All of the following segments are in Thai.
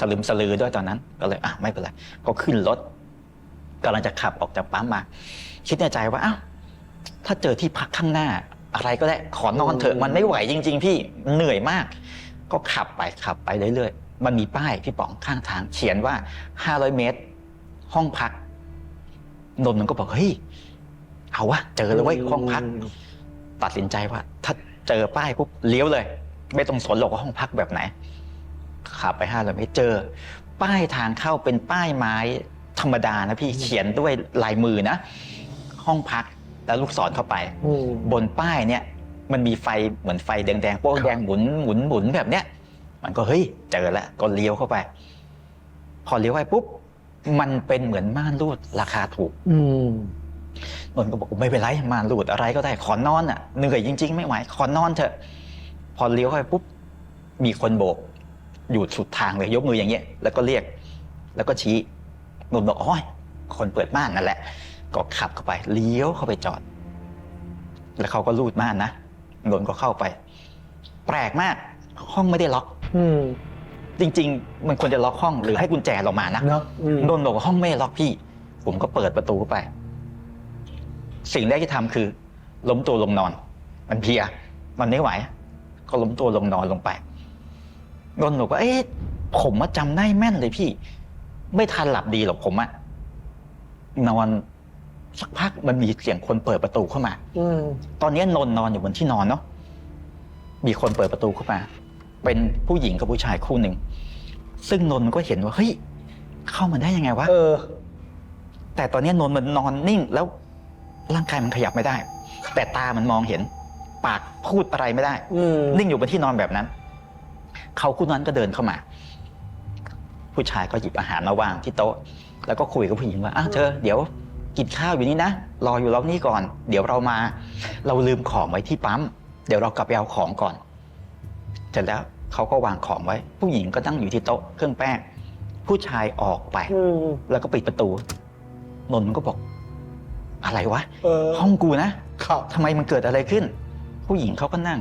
สลืมสลือด้วยตอนนั้น ก็เลยอะไม่เป็นไรก็ขึ้นรถกำลังจะขับออกจากปั๊มมา คิดในใจว่าอ้าวถ้าเจอที่พักข้างหน้า อะไรก็ได้ขอนอนเถอะมันไม่ไหวจริง ๆ พี่มันเหนื่อยมาก ก็ขับไปขับไปเรื่อยๆมันมีป้ายพี่ป๋องข้างทาง เขียนว่า 500 เมตร ห้องพักนนท์มันก็บอกเฮ้ยเอาวะเจอเลยเว้ยห้องพัก ตัดสินใจว่า ถ้าเจอป้ายปุ๊บเลี้ยวเลย ไม่ต้องสนหรอกว่าห้องพักแบบไหน ขับไปห้าร้อยเมตรเจอ ป้ายทางเข้าเป็นป้ายไม้ธรรมดานะพี่เขียนด้วยลายมือนะ ห้องพักแล้วลูกศรเข้าไปอืมบนป้ายเนี่ยมันมีไฟเหมือนไฟแดงๆโป้งแดงหมุนหมุนหมุนแบบเนี้ยมันก็เฮ้ยเจอแล้วก็เลี้ยวเข้าไป พอเลี้ยวไปปุ๊บมันเป็นเหมือนม่านรูดราคาถูก อืมนนท์ก็บอกไม่เป็นไรม่านรูดอะไรก็ได้ขอนอนอะเหนื่อยจริง ๆ ไม่ไหวขอนอนเถอะ พอเลี้ยวเข้าไปปุ๊บมีคนโบก อยู่สุดทางเลยยกมืออย่างเงี้ยแล้วก็เรียก แล้วก็ชี้นนท์บอกอ๋อคนเปิดม่านนั่นแหละ ก็ขับเข้าไปเลี้ยวเข้าไปจอด แล้วเขาก็รูดม่านนะนนท์ก็เข้าไป แปลกมาก ห้องไม่ได้ล็อก อืมจริง ๆ มันควรจะล็อกห้องหรือให้กุญแจเรามานะเนาะอืมนนท์บอกว่าห้องไม่ได้ล็อกพี่ ผมก็เปิดประตูเข้าไป สิ่งแรกที่ทำคือ ล้มตัวลงนอน มันเพลีย มันไม่ไหว ก็ล้มตัวลงนอนลงไป นนท์บอกว่าเอ๊ะผมมาจำได้แม่นเลยพี่ ไม่ทันหลับดีหรอกผมอะนอนสักพักมันมีเสียงคนเปิดประตูเข้ามา อืมตอนนี้นนท์นอนอยู่บนที่นอนเนาะมีคนเปิดประตูเข้ามา เป็นผู้หญิงกับผู้ชายคู่หนึ่งซึ่งนนท์ก็เห็นว่าเฮ้ยเข้ามาได้ยังไงวะ เออ แต่ตอนนี้นนท์มันนอนนิ่งแล้วร่างกายมันขยับไม่ได้ แต่ตามันมองเห็น ปากพูดอะไรไม่ได้ อืมนิ่งอยู่บนที่นอนแบบนั้น เขาคู่นั้นก็เดินเข้ามา ผู้ชายก็หยิบอาหารมาวางที่โต๊ะ แล้วก็คุยกับผู้หญิงว่าอ้าวเธอเดี๋ยวกินข้าวอยู่นี่นะรออยู่แล้วนี่ก่อน เดี๋ยวเรามา เราลืมของไว้ที่ปั๊มเดี๋ยวเรากลับไปเอาของก่อน เสร็จแล้วเขาก็วางของไว้ ผู้หญิงก็นั่งอยู่ที่โต๊ะเครื่องแป้งผู้ชายออกไปอืมแล้วก็ปิดประตู นนท์ก็บอก อะไรวะเออห้องกูนะครับทำไมมันเกิดอะไรขึ้น ผู้หญิงเขาก็นั่ง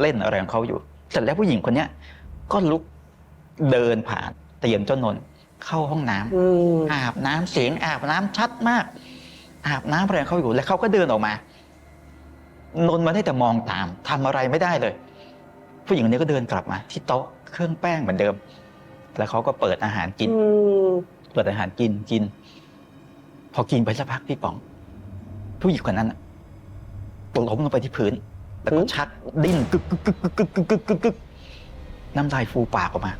เล่นอะไรของเขาอยู่ เสร็จแล้วผู้หญิงคนเนี้ยก็ลุกเดินผ่านเตรียมเจ้านนท์เข้าห้องน้ำอืมอาบน้ำเสียงอาบน้ำชัดมาก อาบน้ำอะไรของเขาอยู่แล้วเขาก็เดินออกมา นนท์มาได้แต่มองตามทำอะไรไม่ได้เลย ผู้หญิงคนนี้ก็เดินกลับมา ที่โต๊ะเครื่องแป้งเหมือนเดิม แล้วเขาก็เปิดอาหารกิน อืมเปิดอาหารกินกิน พอกินไปสักพักพี่ป๋อง ผู้หญิงคนนั้นน่ะล้มลงไปที่พื้น แต่ก็ชักดิ้นกึกกึกกึกกึกกึกกึกกน้ำลายฟูปากออกมา